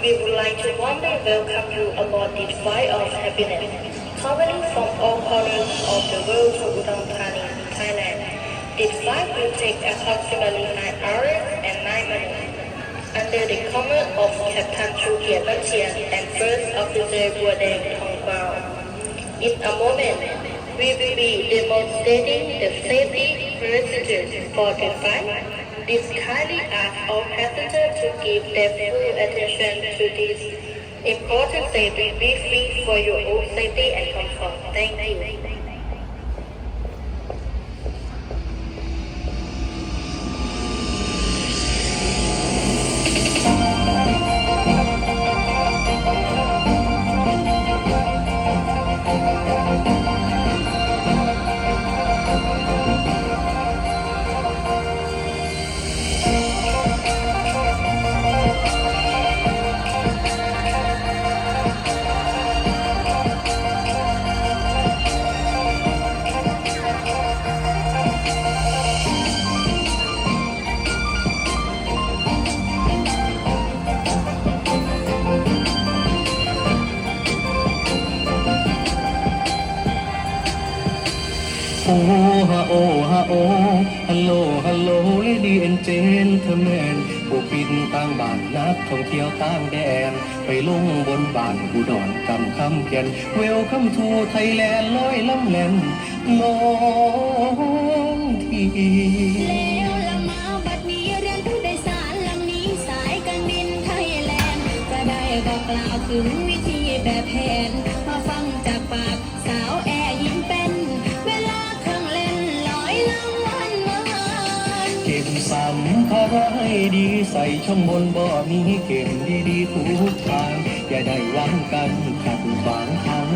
We would like to warmly welcome you aboard this flight of happiness, traveling from all corners of the world to Udon Thani, Thailand. This flight will take approximately 9 hours and 9 minutes. Under the command of Captain Chukiat Bachian and First Officer Guadeng Thongbao. In a moment, we will be demonstrating the safety procedures for the flight. This kindly ask all passengers to give their full attention to this important safety briefing for your own safety and comfort. Thank you. อ้ฮะโอฮะโอฮัลโหลฮัลโหลเลดี้แอนเจนเธอแมนผู้บินต่างบ้านนักท่องเที่ยวต่างแดน ไปลงบนบ้านอุดรกำคำเขียนเวลคัมทูไทยแลนด์ลอยลำแลนลองทีแล้วละมาบัดนี้เรียนผู้โดยสารลำนี้สายการบินไทยแลนด์จะได้บอกกล่าวถึงวิธีแบบแผน ให้ดีใส่ช่องบนบ่มีเก็บดีๆทุกทาง อย่าได้หวังกันขัดขวางทาง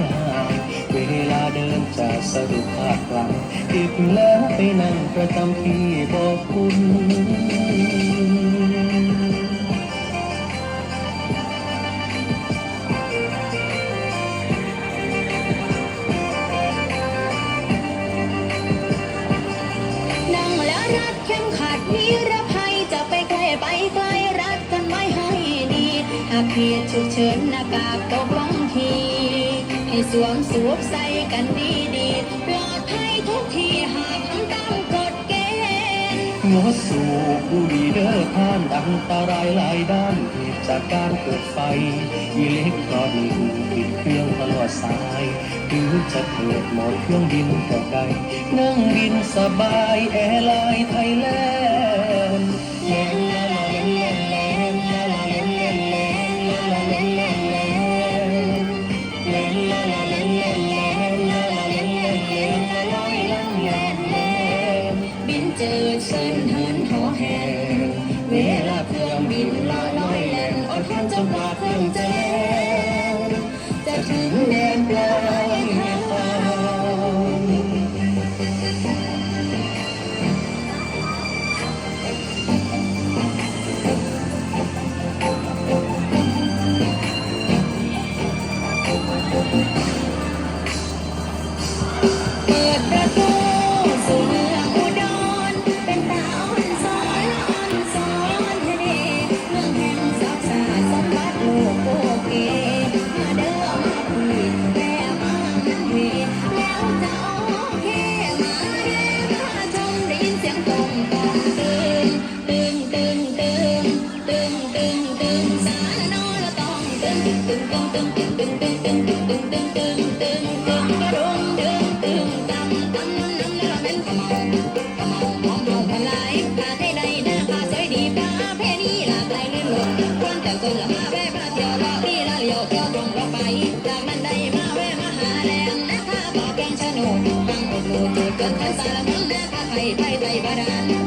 เวลาเดินจะสะดุดพลาดกลังติดแล้วไปนั่งประจำที่บอกคุณ เหตุฉุกเฉินหน้ากากตกลงที ให้สวมสวมใส่กันดีดีปลอดภัยทุกทีหากทำตามกฎเกณฑ์งดสูบบุหรี่เด้อท่านอันตรายหลายด้านเหตุจากการเกิดไฟอิเล็กทรอนิกส์ติดเครื่องตลอดสายหรือจะเกิดหมดเครื่องบินก็ได้นั่งบินสบายแอร์ไลน์ไทยแลนด์ Amen.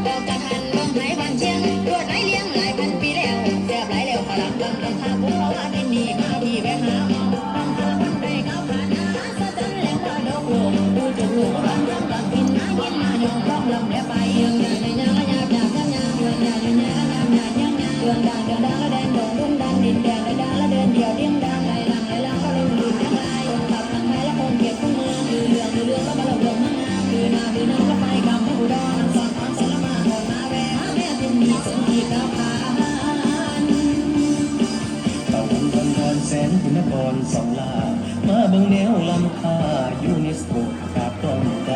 Bye. มาเบิ่งแนวลำคายูเนสโกกาบต้นใจ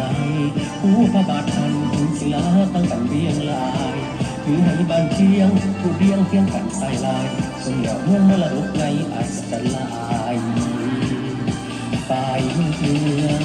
ผู้พระบาท ตั้งกันเรียงลายถือให้บานเคียงผู้เรียงเคียงกันใส่ลายสมเหล่าเมืองมรดกในอาสตลายฝ่ายเมืองเมือง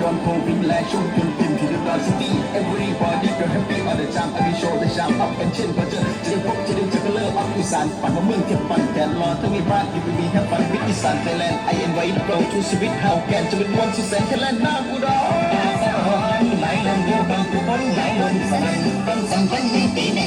one popping like shoot to pin to the varsity everybody go happy all the time every show the jam up and chin but just to the pop to the juggler up to sun ปั่นมาเมืองเก็บปั่นแกนรอต้องมีบ้านอยู่ไม่มีแค่ปั่นวิทย์อีสานไทยแลนด์ I invite you to go to ชีวิตเฮาแกนจะเป็นวันสุดแสนแค่แลนด์หน้ากูดอกไหลลมเดียวบางกูบนไหลลมสั่นต้องสั่นต้องมีตี